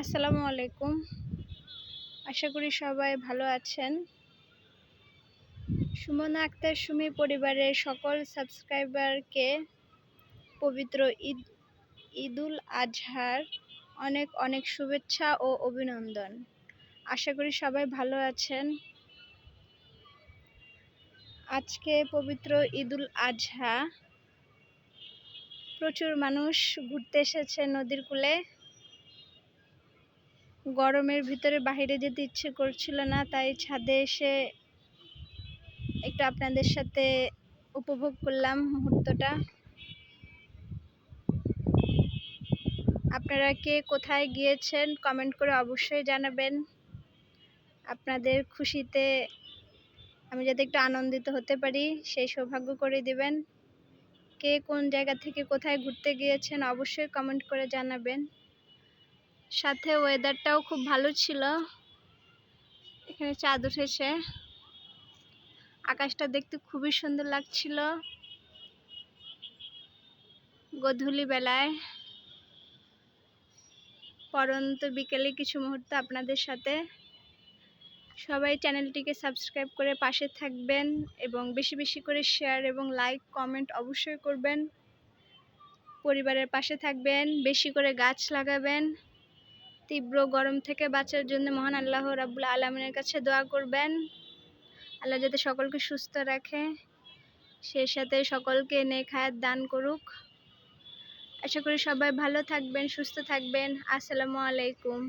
আসসালামু আলাইকুম। আশা করি সবাই ভালো আছেন। সুমনা আক্তার সুমি পরিবারের সকল সাবস্ক্রাইবারকে পবিত্র ঈদ, ঈদুল আজহার অনেক অনেক শুভেচ্ছা ও অভিনন্দন। আশা করি সবাই ভালো আছেন। আজকে পবিত্র ঈদুল আজহা। প্রচুর মানুষ ঘুরতে এসেছে নদীর কূলে। গরমের ভিতরে বাহিরে যেতে ইচ্ছে করছিল না, তাই ছাদে এসে একটু আপনাদের সাথে উপভোগ করলাম মুহূর্তটা। আপনারা কে কোথায় গিয়েছেন কমেন্ট করে অবশ্যই জানাবেন। আপনাদের খুশিতে আমি যাতে একটু আনন্দিত হতে পারি, সেই সৌভাগ্য করে দিবেন। কে কোন জায়গা থেকে কোথায় ঘুরতে গিয়েছেন অবশ্যই কমেন্ট করে জানাবেন। সাথে ওয়েদারটাও খুব ভালো ছিল। এখানে চাঁদ উঠেছে আকাশটা দেখতে খুবই সুন্দর লাগছিল। গধূলি বেলায়। পরন্ত বিকেলে কিছু মুহূর্ত আপনাদের সাথে। সবাই চ্যানেলটিকে সাবস্ক্রাইব করে পাশে থাকবেন এবং বেশি বেশি করে শেয়ার এবং লাইক কমেন্ট অবশ্যই করবেন। পরিবারের পাশে থাকবেন, বেশি করে গাছ লাগাবেন। তীব্র গরম থেকে বাঁচার জন্য মহান আল্লাহ রাবুল আলমিনের কাছে দোয়া করবেন। আল্লাহ যাতে সকলকে সুস্থ রাখে, সে সাথে সকলকে এনে খায়াত দান করুক। আশা করি সবাই ভালো থাকবেন, সুস্থ থাকবেন। আসসালামু আলাইকুম।